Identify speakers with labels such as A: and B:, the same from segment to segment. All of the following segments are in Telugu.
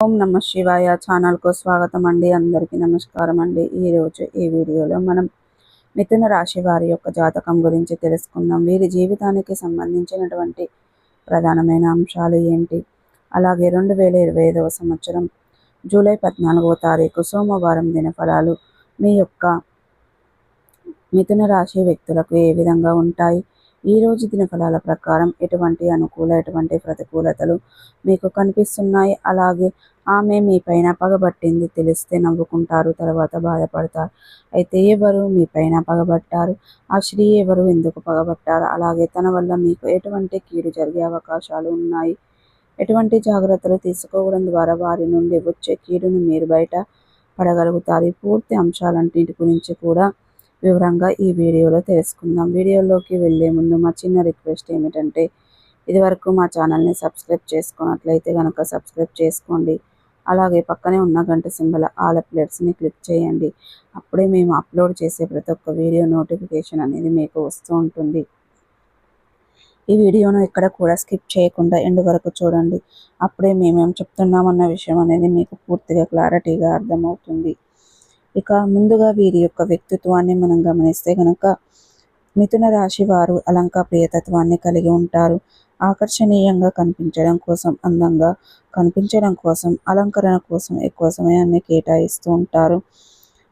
A: ఓం నమ శివాయ ఛానల్కు స్వాగతం అండి. అందరికీ నమస్కారం అండి. ఈరోజు ఈ వీడియోలో మనం మిథున రాశి వారి యొక్క జాతకం గురించి తెలుసుకుందాం. వీరి జీవితానికి సంబంధించినటువంటి ప్రధానమైన అంశాలు ఏంటి? అలాగే రెండు వేల ఇరవై ఐదవ సంవత్సరం జూలై పద్నాలుగవ తారీఖు సోమవారం దినఫలాలు మీ యొక్క మిథున రాశి వ్యక్తులకు ఏ విధంగా ఉంటాయి? ఈ రోజు దినఫలాల ప్రకారం ఎటువంటి అనుకూల ఎటువంటి ప్రతికూలతలు మీకు కనిపిస్తున్నాయి? అలాగే ఆమె మీ పైన పగబట్టింది తెలిస్తే నవ్వుకుంటారు తర్వాత బాధపడతారు. అయితే ఎవరు మీ పైన పగబట్టారు ఆ స్త్రీ ఎవరు? ఎందుకు పగబట్టారు అలాగే తన వల్ల మీకు ఎటువంటి కీడు జరిగే అవకాశాలు ఉన్నాయి? ఎటువంటి జాగ్రత్తలు తీసుకోవడం ద్వారా వారి నుండి వచ్చే కీడును మీరు బయట పడగలుగుతారు? ఈ పూర్తి అంశాలన్నింటి గురించి కూడా వివరంగా ఈ వీడియోలో తెలుసుకుందాం. వీడియోలోకి వెళ్ళే ముందు మా చిన్న రిక్వెస్ట్ ఏమిటంటే ఇదివరకు మా ఛానల్ని సబ్స్క్రైబ్ చేసుకున్నట్లయితే కనుక సబ్స్క్రైబ్ చేసుకోండి. అలాగే పక్కనే ఉన్న గంట సింబల్ ఆల్ అప్లెట్స్ని క్లిక్ చేయండి. అప్పుడే మేము అప్లోడ్ చేసే ప్రతి ఒక్క వీడియో నోటిఫికేషన్ అనేది మీకు వస్తూ ఉంటుంది. ఈ వీడియోను ఎక్కడ కూడా స్కిప్ చేయకుండా ఎండు వరకు చూడండి. అప్పుడే మేమేం చెప్తున్నామన్న విషయం అనేది మీకు పూర్తిగా క్లారిటీగా అర్థమవుతుంది. ఇక ముందుగా వీరి యొక్క వ్యక్తిత్వాన్ని మనం గమనిస్తే కనుక మిథున రాశి వారు అలంక ప్రియతత్వాన్ని కలిగి ఉంటారు. ఆకర్షణీయంగా కనిపించడం కోసం అందంగా కనిపించడం కోసం అలంకరణ కోసం ఎక్కువ సమయాన్ని కేటాయిస్తూ ఉంటారు.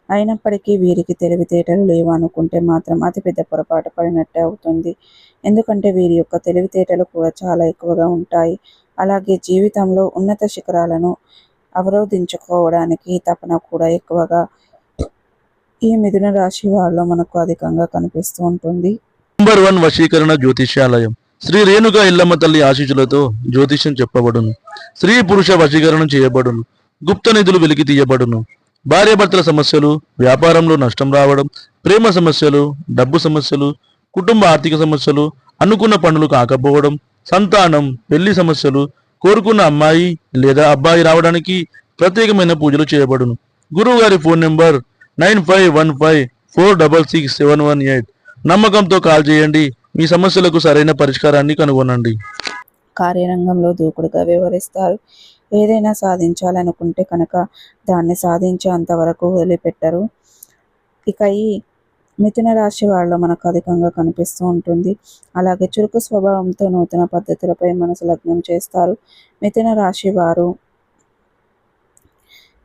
A: అయినప్పటికీ వీరికి తెలివితేటలు లేవు అనుకుంటే మాత్రం అతిపెద్ద పొరపాటు పడినట్టే అవుతుంది. ఎందుకంటే వీరి యొక్క తెలివితేటలు కూడా చాలా ఎక్కువగా ఉంటాయి. అలాగే జీవితంలో ఉన్నత శిఖరాలను అవరోధించుకోవడానికి తపన కూడా ఎక్కువగా ఈ మిథున రాశి వాళ్ళలో మనకు అధికంగా కనిపిస్తూ ఉంటుంది.
B: నంబర్ వన్ వశీకరణ జ్యోతిష్యాలయం. శ్రీ రేణుక ఇల్లమ్మ తల్లి ఆశీస్సులతో జ్యోతిష్యం చెప్పబడును. స్త్రీ పురుష వశీకరణం చేయబడును. గుప్త నిధులు వెలికి తీయబడును. భార్యాభర్తల సమస్యలు వ్యాపారంలో నష్టం రావడం ప్రేమ సమస్యలు డబ్బు సమస్యలు కుటుంబ ఆర్థిక సమస్యలు అనుకున్న పనులు కాకపోవడం సంతానం పెళ్ళి సమస్యలు కోరుకున్న అమ్మాయి లేదా అబ్బాయి రావడానికి ప్రత్యేకమైన పూజలు చేయబడును. గురువు గారి phone number nine five one five four double six seven one eight. నమ్మకంతో కాల్ చేయండి. మీ సమస్యలకు సరైన పరిష్కారాన్ని కనుగొనండి.
A: కార్యరంగంలో దూకుడుగా వ్యవహరిస్తారు. ఏదైనా సాధించాలనుకుంటే కనుక దాన్ని సాధించేంత వరకు వదిలిపెట్టరు. ఇక ఈ మిథున రాశి వాళ్ళలో మనకు అధికంగా కనిపిస్తూ ఉంటుంది. అలాగే చురుకు స్వభావంతో నూతన పద్ధతులపై మనసు లగ్నం చేస్తారు. మిథున రాశి వారు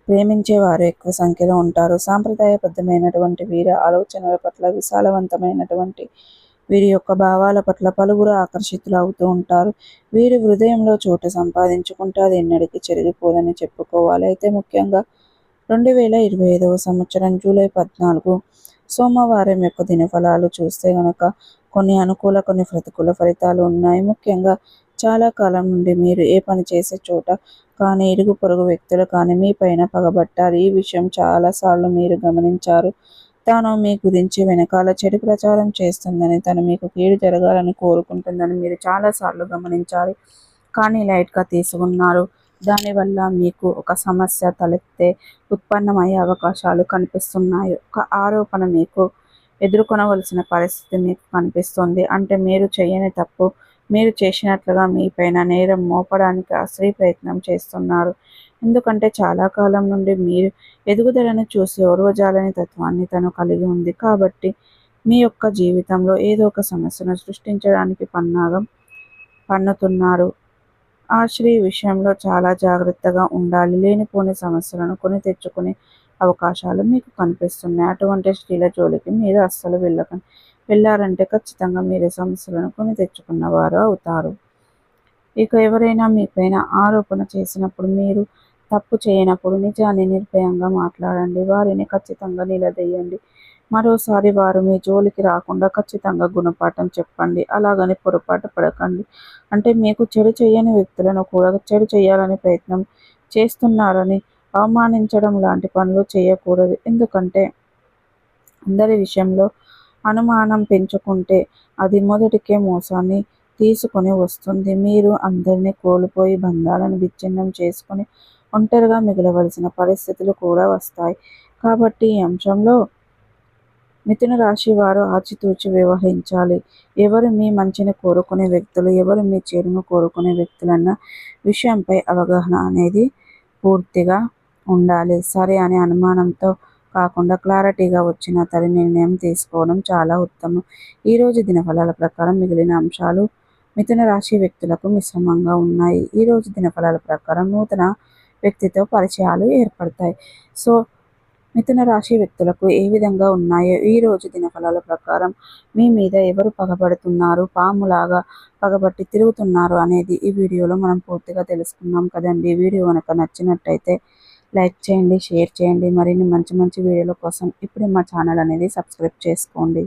A: ప్రేమించే వారు ఎక్కువ సంఖ్యలో ఉంటారు. సాంప్రదాయబద్ధమైనటువంటి వీరి ఆలోచనల పట్ల విశాలవంతమైనటువంటి వీరి యొక్క భావాల పట్ల పలువురు ఆకర్షితులు అవుతూ ఉంటారు. వీరి హృదయంలో చోటు సంపాదించుకుంటే అది ఎన్నడికి చెరిగిపోదని చెప్పుకోవాలి. అయితే ముఖ్యంగా రెండు వేల ఇరవై ఐదవ సంవత్సరం జూలై పద్నాలుగు సోమవారం యొక్క దినఫలాలు చూస్తే గనక కొన్ని అనుకూల కొన్ని ప్రతికూల ఫలితాలు ఉన్నాయి. ముఖ్యంగా చాలా కాలం నుండి మీరు ఏ పని చేసే చోట కానీ ఇరుగు పొరుగు వ్యక్తులు కానీ మీ పైన పగబట్టారు. ఈ విషయం చాలాసార్లు మీరు గమనించారు. తాను మీ గురించి వెనకాల చెడు ప్రచారం చేస్తుందని తను మీకు కీడు జరగాలని కోరుకుంటుందని మీరు చాలాసార్లు గమనించారు. కానీ లైట్గా తీసుకున్నారు. దానివల్ల మీకు ఒక సమస్య తలెత్తే ఉత్పన్నమయ్యే అవకాశాలు కనిపిస్తున్నాయి. ఒక ఆరోపణ మీకు ఎదుర్కొనవలసిన పరిస్థితి మీకు కనిపిస్తుంది. అంటే మీరు చేయని తప్పు మీరు చేసినట్లుగా మీపైన నేరం మోపడానికి అశ్రీ ప్రయత్నం చేస్తున్నారు. ఎందుకంటే చాలా కాలం నుండి మీరు ఎదుగుదలను చూసి ఓర్వజాలని తత్వాన్ని తను కలిగి ఉంది. కాబట్టి మీ యొక్క జీవితంలో ఏదో ఒక సమస్యను సృష్టించడానికి పన్నాగం పన్నుతున్నారు. ఆ స్త్రీ విషయంలో చాలా జాగ్రత్తగా ఉండాలి. లేనిపోని సమస్యలను కొని తెచ్చుకునే అవకాశాలు మీకు కనిపిస్తున్నాయి. అటువంటి స్త్రీల జోలికి మీరు అస్సలు వెళ్ళకండి. వెళ్ళారంటే ఖచ్చితంగా మీరు సమస్యలను కొని తెచ్చుకున్నవారు అవుతారు. ఇక ఎవరైనా మీపైన ఆరోపణ చేసినప్పుడు మీరు తప్పు చేయనప్పుడు నిజాన్ని నిర్భయంగా మాట్లాడండి. వారిని ఖచ్చితంగా నిలదీయండి. మరోసారి వారు మీ జోలికి రాకుండా ఖచ్చితంగా గుణపాఠం చెప్పండి. అలాగని పొరపాటు పడకండి. అంటే మీకు చెడు చేయని వ్యక్తులను కూడా చెడు చేయాలని ప్రయత్నం చేస్తున్నారని అవమానించడం లాంటి పనులు చేయకూడదు. ఎందుకంటే అందరి విషయంలో అనుమానం పెంచుకుంటే అది మొదటికే మోసాన్ని తీసుకొని వస్తుంది. మీరు అందరినీ కోల్పోయి బంధాలను విచ్ఛిన్నం చేసుకొని ఒంటరిగా మిగలవలసిన పరిస్థితులు కూడా వస్తాయి. కాబట్టి ఈ అంశంలో మిథున రాశి వారు ఆచితూచి వ్యవహరించాలి. ఎవరు మీ మంచిని కోరుకునే వ్యక్తులు ఎవరు మీ చెడును కోరుకునే వ్యక్తులన్న విషయంపై అవగాహన అనేది పూర్తిగా ఉండాలి. సరే అనే అనుమానంతో కాకుండా క్లారిటీగా వచ్చిన తల్లి నిర్ణయం తీసుకోవడం చాలా ఉత్తమం. ఈరోజు దినఫలాల ప్రకారం మిగిలిన అంశాలు మిథున రాశి వ్యక్తులకు మిశ్రమంగా ఉన్నాయి. ఈరోజు దినఫలాల ప్రకారం నూతన వ్యక్తితో పరిచయాలు ఏర్పడతాయి. సో మిథున రాశి వ్యక్తులకు ఏ విధంగా ఉన్నాయో ఈ రోజు దినఫలాల ప్రకారం మీ మీద ఎవరు పగబడుతున్నారు పాములాగా పగబట్టి తిరుగుతున్నారు అనేది ఈ వీడియోలో మనం పూర్తిగా తెలుసుకున్నాం కదండి. వీడియో కనుక నచ్చినట్టయితే లైక్ చేయండి షేర్ చేయండి. మరిన్ని మంచి మంచి వీడియోల కోసం ఇప్పుడే మా ఛానల్ అనేది సబ్స్క్రైబ్ చేసుకోండి.